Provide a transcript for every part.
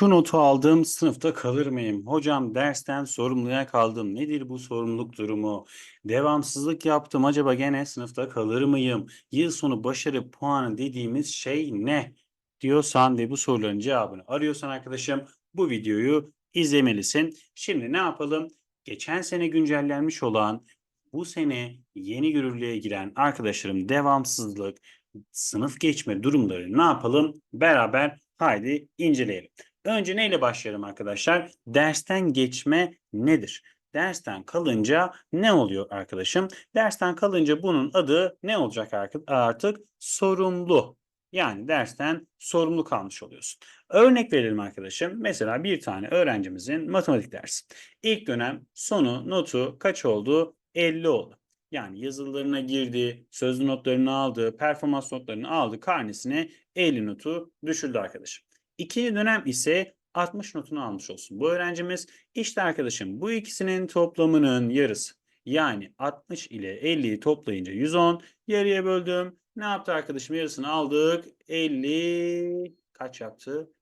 Şu notu aldım, sınıfta kalır mıyım? Hocam dersten sorumluya kaldım. Nedir bu sorumluluk durumu? Devamsızlık yaptım. Acaba gene sınıfta kalır mıyım? Yıl sonu başarı puanı dediğimiz şey ne? Diyorsan ve bu soruların cevabını arıyorsan arkadaşım bu videoyu izlemelisin. Şimdi ne yapalım? Geçen sene güncellenmiş olan bu sene yeni yürürlüğe giren arkadaşlarım devamsızlık, sınıf geçme durumları ne yapalım? Beraber haydi inceleyelim. Önce neyle başlayalım arkadaşlar? Dersten geçme nedir? Dersten kalınca ne oluyor arkadaşım? Dersten kalınca bunun adı ne olacak artık? Sorumlu. Yani dersten sorumlu kalmış oluyorsun. Örnek verelim arkadaşım. Mesela bir tane öğrencimizin matematik dersi. İlk dönem sonu notu kaç oldu? 50 oldu. Yani yazılarına girdi, sözlü notlarını aldı, performans notlarını aldı, karnesine 50 notu düşürdü arkadaşım. İkinci dönem ise 60 notunu almış olsun. Bu öğrencimiz işte arkadaşım bu ikisinin toplamının yarısı. Yani 60 ile 50'yi toplayınca 110. Yarıya böldüm. Ne yaptı arkadaşım? Yarısını aldık. 50 kaç yaptı?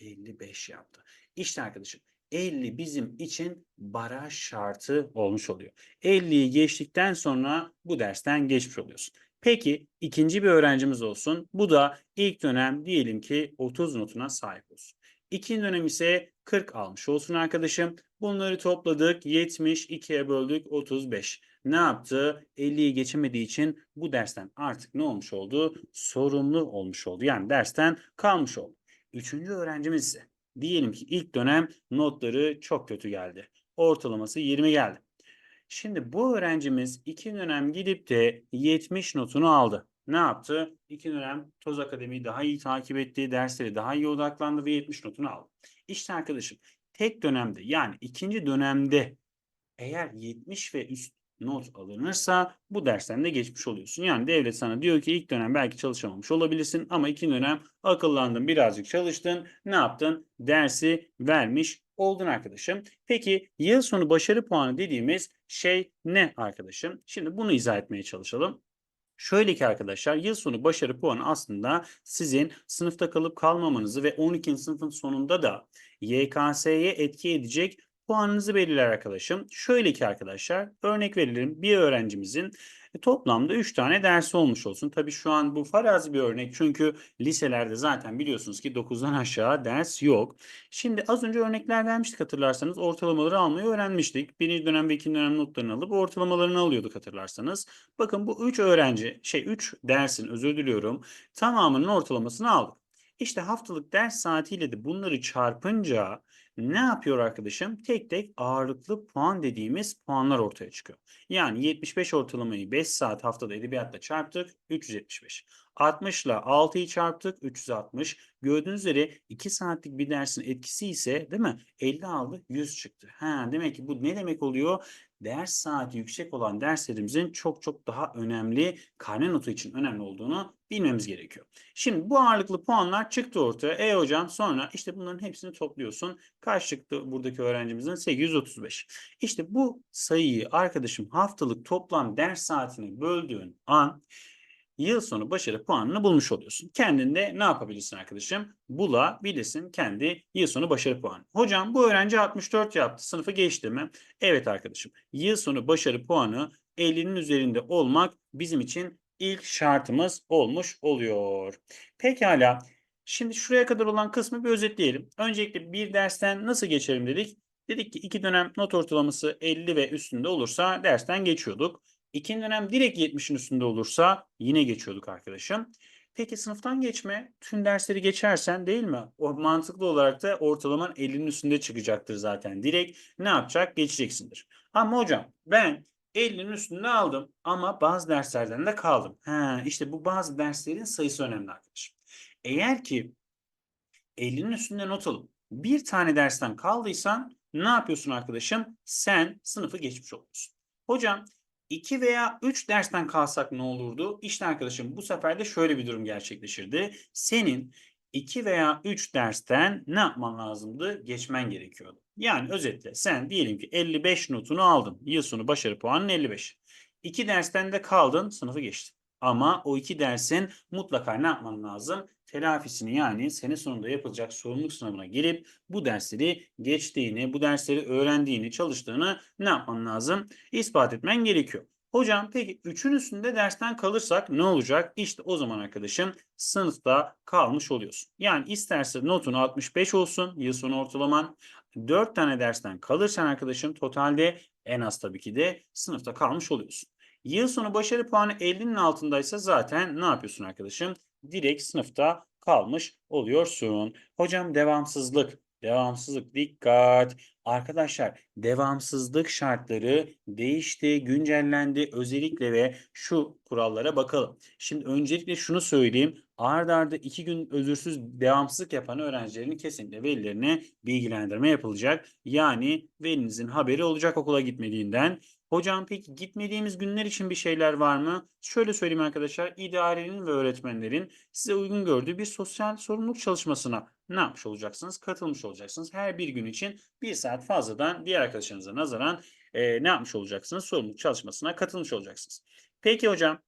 55 yaptı. İşte arkadaşım 50 bizim için baraj şartı olmuş oluyor. 50'yi geçtikten sonra bu dersten geçmiş oluyorsun. Peki ikinci bir öğrencimiz olsun. Bu da ilk dönem diyelim ki 30 notuna sahip olsun. İkinci dönem ise 40 almış olsun arkadaşım. Bunları topladık. 72'ye böldük 35. Ne yaptı? 50'yi geçemediği için bu dersten artık ne olmuş oldu? Sorumlu olmuş oldu. Yani dersten kalmış oldu. Üçüncü öğrencimiz ise diyelim ki ilk dönem notları çok kötü geldi. Ortalaması 20 geldi. Şimdi bu öğrencimiz iki dönem gidip de 70 notunu aldı. Ne yaptı? İki dönem Toz Akademi'yi daha iyi takip etti, dersleri daha iyi odaklandı ve 70 notunu aldı. İşte arkadaşım tek dönemde yani ikinci dönemde eğer 70 ve üst not alınırsa bu dersten de geçmiş oluyorsun. Yani devlet sana diyor ki ilk dönem belki çalışamamış olabilirsin ama ikinci dönem akıllandın birazcık çalıştın ne yaptın? Dersi vermiş oldun arkadaşım. Peki yıl sonu başarı puanı dediğimiz şey ne arkadaşım? Şimdi bunu izah etmeye çalışalım. Şöyle ki arkadaşlar yıl sonu başarı puanı aslında sizin sınıfta kalıp kalmamanızı ve 12. sınıfın sonunda da YKS'ye etki edecek puanınızı belirler arkadaşım. Şöyle ki arkadaşlar örnek verelim bir öğrencimizin e, toplamda 3 tane dersi olmuş olsun. Tabii şu an bu farazi bir örnek çünkü liselerde zaten biliyorsunuz ki 9'dan aşağı ders yok. Şimdi az önce örnekler vermiştik hatırlarsanız ortalamaları almayı öğrenmiştik. Birinci dönem ve ikinci dönem notlarını alıp ortalamalarını alıyorduk hatırlarsanız. Bakın bu 3 öğrenci şey 3 dersin özür diliyorum tamamının ortalamasını aldık. İşte haftalık ders saatiyle de bunları çarpınca ne yapıyor arkadaşım? Tek tek ağırlıklı puan dediğimiz puanlar ortaya çıkıyor. Yani 75 ortalamayı 5 saat haftada edebiyatla çarptık 375. 60 ile 6'yı çarptık 360. Gördüğünüz üzere 2 saatlik bir dersin etkisi ise değil mi? 50 aldı 100 çıktı. Ha, demek ki bu ne demek oluyor? Ders saati yüksek olan derslerimizin çok çok daha önemli, karne notu için önemli olduğunu bilmemiz gerekiyor. Şimdi bu ağırlıklı puanlar çıktı ortaya. E hocam sonra işte bunların hepsini topluyorsun. Kaç çıktı buradaki öğrencimizin? 835. İşte bu sayıyı arkadaşım haftalık toplam ders saatini böldüğün an yıl sonu başarı puanını bulmuş oluyorsun. Kendinde ne yapabilirsin arkadaşım? Bulabilirsin kendi yıl sonu başarı puanı. Hocam bu öğrenci 64 yaptı. Sınıfı geçti mi? Evet arkadaşım. Yıl sonu başarı puanı 50'nin üzerinde olmak bizim için ilk şartımız olmuş oluyor. Pekala. Şimdi şuraya kadar olan kısmı bir özetleyelim. Öncelikle bir dersten nasıl geçerim dedik. Dedik ki iki dönem not ortalaması 50 ve üstünde olursa dersten geçiyorduk. İkinci dönem direkt 70'in üstünde olursa yine geçiyorduk arkadaşım. Peki sınıftan geçme, tüm dersleri geçersen değil mi? O mantıklı olarak da ortalaman 50'nin üstünde çıkacaktır zaten. Direkt ne yapacak? Geçeceksindir. Ama hocam ben 50'nin üstünde aldım ama bazı derslerden de kaldım. Ha, işte bu bazı derslerin sayısı önemli arkadaşım. Eğer ki 50'nin üstünde not alıp bir tane dersten kaldıysan ne yapıyorsun arkadaşım? Sen sınıfı geçmiş oluyorsun. Hocam 2 veya 3 dersten kalsak ne olurdu? İşte arkadaşım bu sefer de şöyle bir durum gerçekleşirdi. Senin 2 veya 3 dersten ne yapman lazımdı? Geçmen gerekiyordu. Yani özetle sen diyelim ki 55 notunu aldın. Yıl sonu başarı puanın 55. 2 dersten de kaldın, sınıfı geçtin. Ama o iki dersin mutlaka ne yapman lazım? Telafisini yani sene sonunda yapılacak sorumluluk sınavına girip bu dersleri geçtiğini, bu dersleri öğrendiğini, çalıştığını ne yapman lazım? İspat etmen gerekiyor. Hocam peki üçün üstünde dersten kalırsak ne olacak? İşte o zaman arkadaşım sınıfta kalmış oluyorsun. Yani isterse notun 65 olsun yıl sonu ortalaman. 4 tane dersten kalırsan arkadaşım totalde en az tabii ki de sınıfta kalmış oluyorsun. Yıl sonu başarı puanı 50'nin altındaysa zaten ne yapıyorsun arkadaşım? Direkt sınıfta kalmış oluyorsun. Hocam devamsızlık. Devamsızlık dikkat. Arkadaşlar devamsızlık şartları değişti, güncellendi. Özellikle ve şu kurallara bakalım. Şimdi öncelikle şunu söyleyeyim. Ard arda iki gün özürsüz devamsızlık yapan öğrencilerin kesinlikle velilerine bilgilendirme yapılacak. Yani velinizin haberi olacak okula gitmediğinden. Hocam peki gitmediğimiz günler için bir şeyler var mı? Şöyle söyleyeyim arkadaşlar. İdarenin ve öğretmenlerin size uygun gördüğü bir sosyal sorumluluk çalışmasına ne yapmış olacaksınız? Katılmış olacaksınız. Her bir gün için bir saat fazladan diğer arkadaşlarınıza nazaran e, ne yapmış olacaksınız? Sorumluluk çalışmasına katılmış olacaksınız. Peki hocam,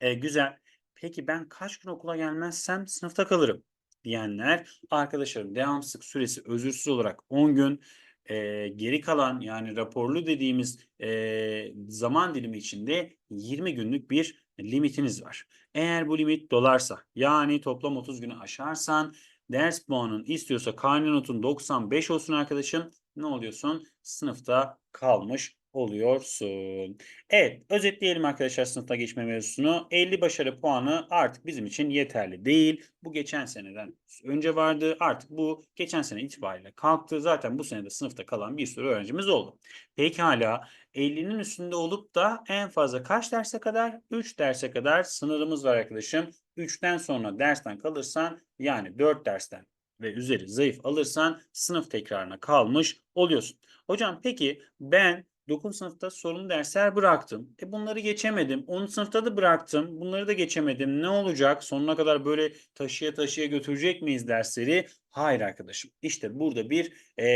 e, güzel. Peki ben kaç gün okula gelmezsem sınıfta kalırım diyenler arkadaşlarım devamsızlık süresi özürsüz olarak 10 gün e, geri kalan yani raporlu dediğimiz e, zaman dilimi içinde 20 günlük bir limitiniz var. Eğer bu limit dolarsa yani toplam 30 günü aşarsan ders puanın istiyorsa karne notun 95 olsun arkadaşım ne oluyorsun? Sınıfta kalmış oluyorsun. Evet, özetleyelim arkadaşlar sınıfta geçme mevzusunu. 50 başarı puanı artık bizim için yeterli değil. Bu geçen seneden önce vardı. Artık bu geçen sene itibariyle kalktı. Zaten bu sene de sınıfta kalan bir sürü öğrencimiz oldu. Pekala 50'nin üstünde olup da en fazla kaç derse kadar? 3 derse kadar sınırımız var arkadaşım. 3'ten sonra dersten kalırsan yani 4 dersten ve üzeri zayıf alırsan sınıf tekrarına kalmış oluyorsun. Hocam peki ben 9. sınıfta sorunlu dersler bıraktım. E bunları geçemedim. 10. sınıfta da bıraktım. Bunları da geçemedim. Ne olacak? Sonuna kadar böyle taşıya taşıya götürecek miyiz dersleri? Hayır arkadaşım. İşte burada bir e,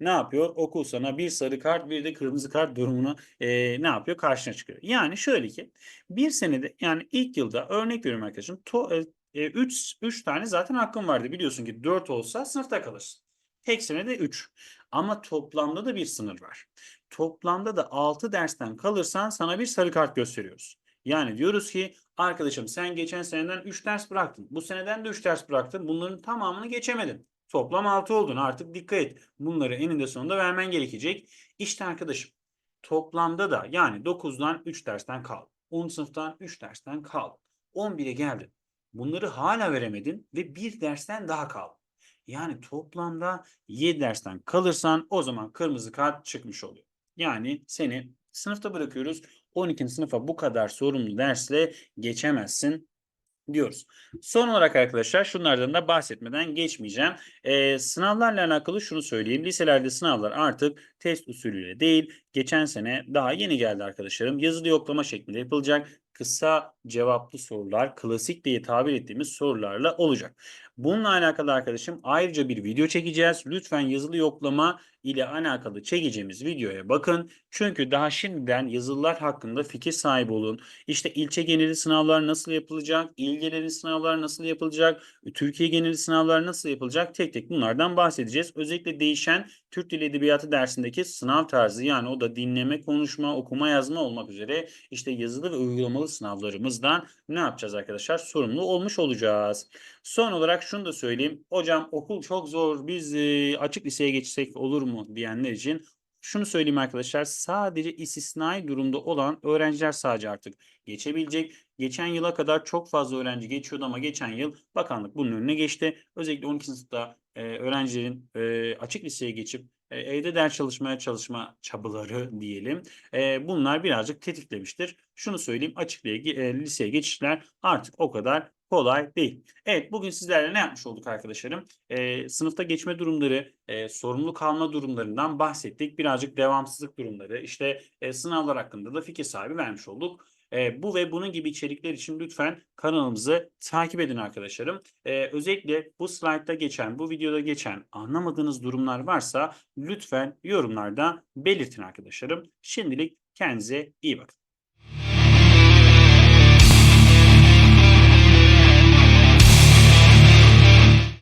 ne yapıyor? Okul sana bir sarı kart bir de kırmızı kart durumunu e, ne yapıyor? Karşına çıkıyor. Yani şöyle ki bir senede yani ilk yılda örnek veriyorum arkadaşım. To, 3 3 tane zaten hakkın vardı. Biliyorsun ki 4 olsa sınıfta kalırsın. Tek senede 3. Ama toplamda da bir sınır var. Toplamda da 6 dersten kalırsan sana bir sarı kart gösteriyoruz. Yani diyoruz ki arkadaşım sen geçen seneden 3 ders bıraktın. Bu seneden de 3 ders bıraktın. Bunların tamamını geçemedin. Toplam 6 oldun. Artık dikkat et. Bunları eninde sonunda vermen gerekecek. İşte arkadaşım toplamda da yani 9'dan 3 dersten kal. 10 sınıftan 3 dersten kal. 11'e geldin. Bunları hala veremedin ve bir dersten daha kal. Yani toplamda 7 dersten kalırsan o zaman kırmızı kart çıkmış oluyor. Yani seni sınıfta bırakıyoruz. 12. sınıfa bu kadar sorumlu dersle geçemezsin diyoruz. Son olarak arkadaşlar şunlardan da bahsetmeden geçmeyeceğim. Ee, sınavlarla alakalı şunu söyleyeyim. Liselerde sınavlar artık test usulüyle değil, geçen sene daha yeni geldi arkadaşlarım. Yazılı yoklama şeklinde yapılacak kısa cevaplı sorular, klasik diye tabir ettiğimiz sorularla olacak. Bununla alakalı arkadaşım ayrıca bir video çekeceğiz. Lütfen yazılı yoklama ile alakalı çekeceğimiz videoya bakın. Çünkü daha şimdiden yazılılar hakkında fikir sahibi olun. İşte ilçe geneli sınavlar nasıl yapılacak, il geneli sınavlar nasıl yapılacak, Türkiye geneli sınavlar nasıl yapılacak tek tek bunlardan bahsedeceğiz. Özellikle değişen Türk Dili Edebiyatı dersindeki sınav tarzı yani o da dinleme, konuşma, okuma, yazma olmak üzere işte yazılı ve uygulamalı sınavlarımızdan ne yapacağız arkadaşlar? Sorumlu olmuş olacağız. Son olarak şunu da söyleyeyim. Hocam okul çok zor. Biz e, açık liseye geçsek olur mu diyenler için şunu söyleyeyim arkadaşlar. Sadece istisnai durumda olan öğrenciler sadece artık geçebilecek. Geçen yıla kadar çok fazla öğrenci geçiyordu ama geçen yıl bakanlık bunun önüne geçti. Özellikle 12. sınıfta e, öğrencilerin e, açık liseye geçip e, evde ders çalışmaya çalışma çabaları diyelim. E, bunlar birazcık tetiklemiştir. Şunu söyleyeyim açık e, liseye geçişler artık o kadar kolay değil. Evet bugün sizlerle ne yapmış olduk arkadaşlarım? E, sınıfta geçme durumları, e, sorumlu kalma durumlarından bahsettik. Birazcık devamsızlık durumları, işte e, sınavlar hakkında da fikir sahibi vermiş olduk. E, bu ve bunun gibi içerikler için lütfen kanalımızı takip edin arkadaşlarım. E, özellikle bu slaytta geçen, bu videoda geçen anlamadığınız durumlar varsa lütfen yorumlarda belirtin arkadaşlarım. Şimdilik kendinize iyi bakın.